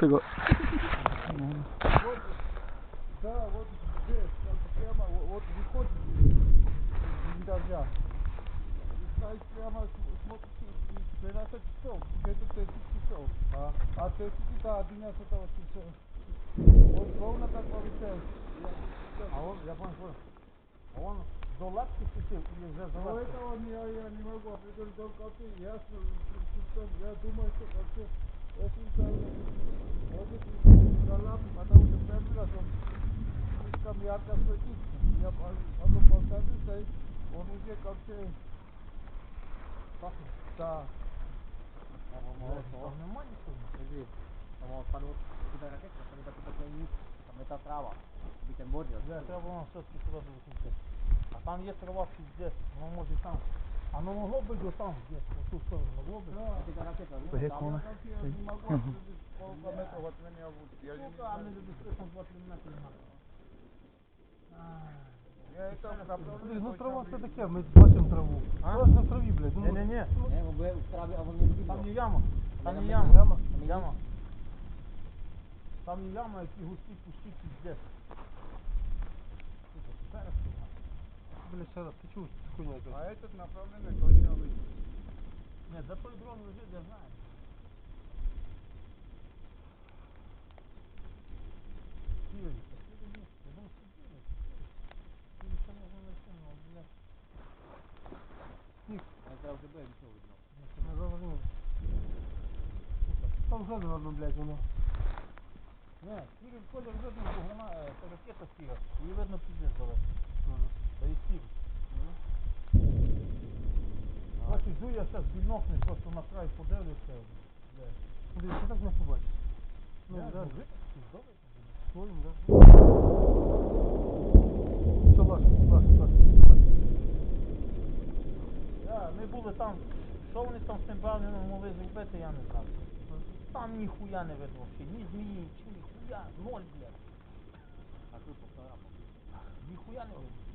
Tego. Да, вот здесь, там прямо, вот, вот выходит из блиндажа. И стоит прямо, с- смотрите, и 12 часов, где-то 10 часов. А, а 10 до 11 часов. Вот ровно как получается. А он, я понял, понял. А он до лапки сидел или за Но лапки? этого не, я не могу определить, он как-то ясно, причем я думаю, что как-то очень сильно, может быть, за лапы, потому что первый раз он слишком ярко светится. Я по- потом посадился, и он уже как-то, Пахнет. да, Там нема нічого. Подожди, там вот под вот куда ракета, там это такой низ, там это трава, битенбордер. Да, треба воно все-таки сюди долетіти. А там є трава піздець, воно може там. А воно могло б до там, десь, в ту сторону, могло б? Это ракета, ну, Як там, воно? я не могу определить, сколько метров от меня будет. Я не Сука, а знаю. ми до безпечно 20 метрів нахуй. Я это направление Блін, ну точно трава це вижу. таке, ми бачимо траву. А? Трава ж на траві, блядь. Ну, Ні-ні-ні, не, мы бы в траве, а вон не видно. там не яма. Там не Яма. яма. Яма? Яма. Там не яма, які густі кущі піздець. Блядь, ще раз, ти чув хуйня якась? А этот направление точно вижу. Ні, за той дрон лежить, я знаю. Сірий, сірий ні. Я думаю, що сірий. Сірий ще можна знайти, але, блядь, Это уже было ничего видно. Не зрозумів. Там вже, наверно, блядь, воно. Ні, сірий колір видно, бо вона е, це ракета сіра. Її видно піздець далеко. Та і сірий. Бачиш, йду я зараз бінокни, просто на край подивлюся. Блядь, ти так не побачиш. Ну, да, піздовий. Твоїм, да. Все, Лаша, Лаша, Лаша. Я, ми були там, що вони там з тим Брауніном могли зробити, я не знаю. Там ніхуя не видно взагалі, ні змії, чи ніхуя, ноль, блядь. А тут полтора. Ніхуя не видно.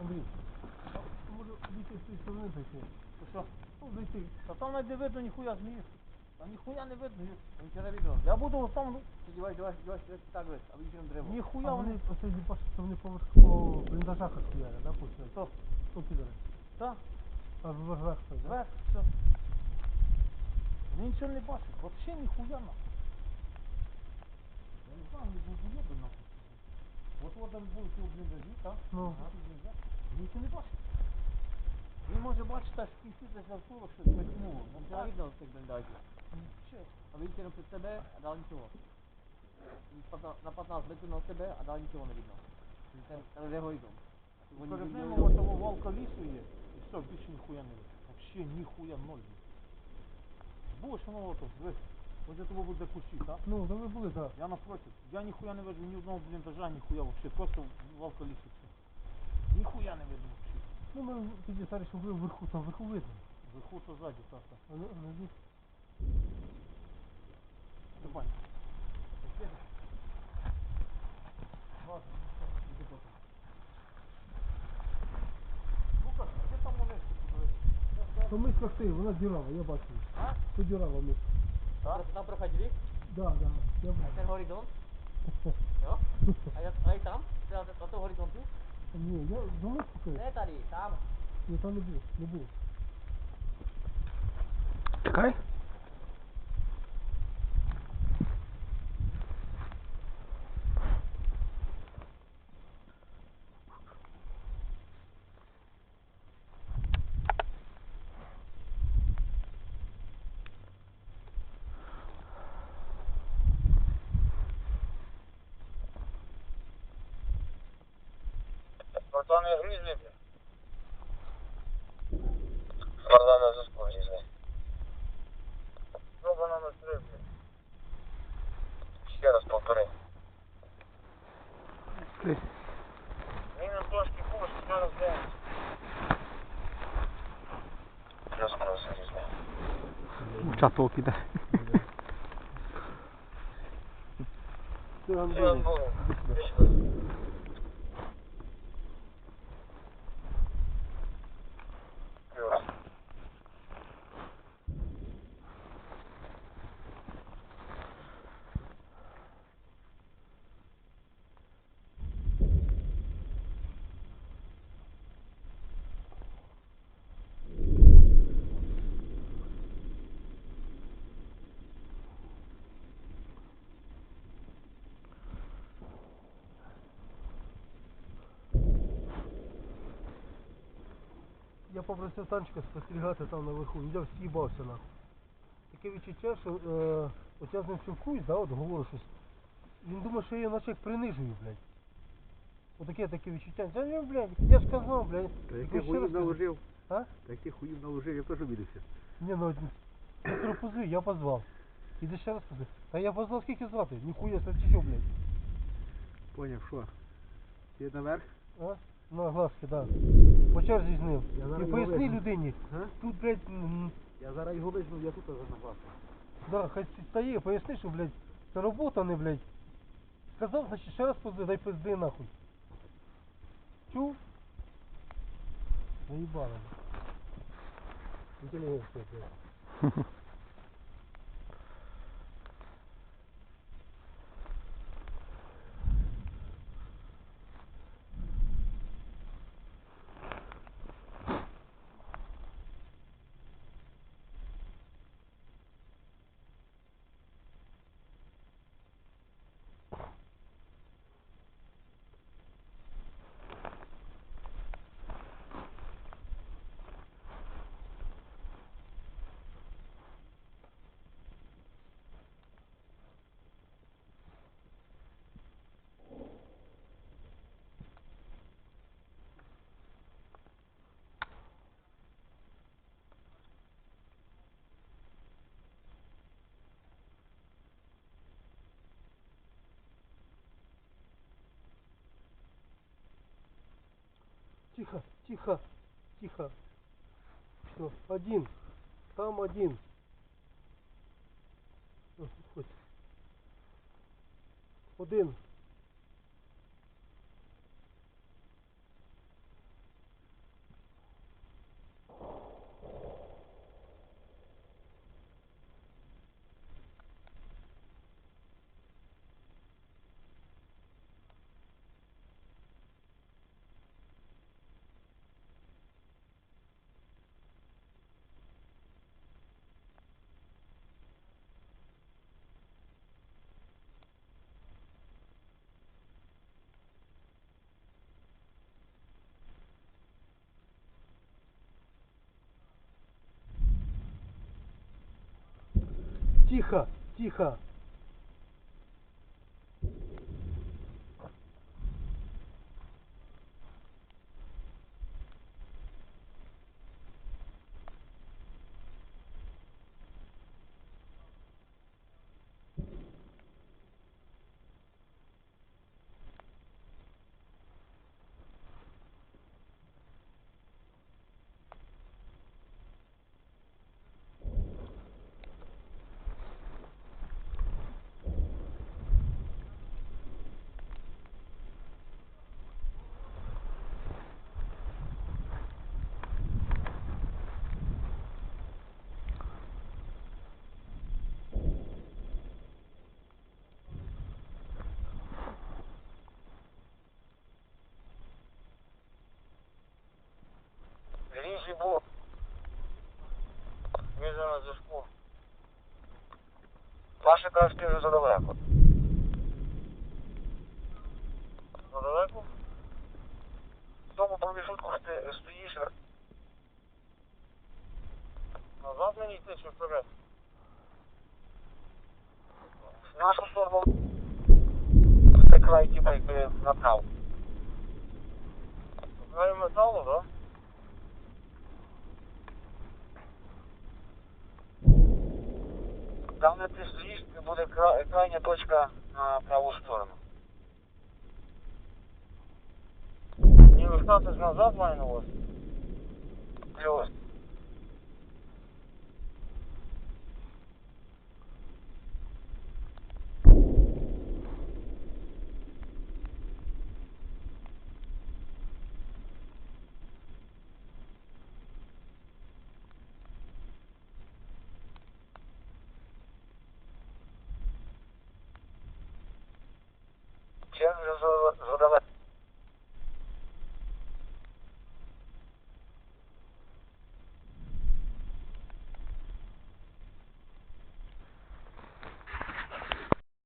Андрій, а може дійти з цієї сторони зайти? То що? Ну, зайти. Та там не видно ніхуя змію. Та ніхуя не видно. Юр. Ничего не видно. Я буду там, ну, Ты девай, девай, девай, девай, так говорит, а видишь древо. ніхуя А вони. вони, оце їбаш, що вони поверх по бліндажах розхуярять, да, получается? То, Ну, підари. та, А в верхах стоїть, да? зверх, все. Вони нічого не бачать, взагалі ніхуя нахуй. Я не знаю, вони долбоєби нахуй. От от там були ці бліндажі, так? Ну. Бліндажі. Вони нічого не бачать. Він може бачити аж в кінці десь Артура щось мелькнуло. Ну, так, видно с этих блиндажей. чесно. А видите, на ТБ, а дал ничего. На 15 метров на ТБ, а дал ничего не видно. Уже горизонт. Вон Перед горизонт. от того валка лісу є, і все, більше ніхуя не видно. Вообще ніхуя ноль. Будеш воно ото, дивись. Ось того буде кущі, так? Ну, да ви були, так. Я напротив. Я ніхуя не видно ні одного бліндажа, ніхуя вообще. Просто валка лісу все. Ніхуя не видно вообще. Ну, ми тоді старі, що ви вверху, там вверху видно. Вверху то ззаді, так, так. А на- на них Давай. Ладно, іди потім. Лукаш, а де там вони? То миска стоїть, вона дірава, я бачу. А? Це дірава миска. Co? Tam prochodili? Da, da, dobré. A ten horizont? jo? A jak, a jak tam? Na, na tom horizontu? Ne, jo. No, dole spokoj. Ne tady, tam. Je tam nebudu, nebudu. Čekaj. Чекай. Я грізлі, бля. Спартан на зв'язку грізлі. Проба номер три, бля. Ще раз повтори. Мінус трошки курс, ще раз дев'ять. Плюс крос грізлі. Чаток іде. Це Все, я попросив танчика спостерігати там наверху, взяв з'їбався нахуй. Таке відчуття, що е, от я з ним спілкуюсь, да, от говорю щось. Він думає, що я його наче як принижую, блядь. Отаке таке відчуття. Та ні, блядь, я ж казав, блядь. Та Ну, яких ще хуїв наложив? А? Таких хуїв наложив, я теж обідався. Ні, ну я кажу, позви, я позвав. Іди ще раз позви. Та я позвав скільки звати? Ніхуя це чи що, блядь. Поняв, що? Ти наверх? А? На глазки, да. По черзі з ним. Я зараз І його поясни вижну. людині. Га? Тут, блядь, м, Я зараз його вижну, я тут глазку. да, хай стає, поясни, що, блядь, це робота, не, блядь. Сказав, значить, ще раз позди, дай пизди нахуй. Чув? Заїбали. Інтелігенція, блядь. Тихо, тихо, тихо. Все, один. Там один. Один. Тихо, тихо. Паша каже, ти вже задалеко. Задалеко? В тому проміжутку ти стоїш. Назад мені йти чи вперед? В нашу сторону. Це край типа якби направо. Край металу, да? Там, де ти стоїш, буде крайняя точка на правую сторону. Не устанавливаться назад, Майнус. Плюс.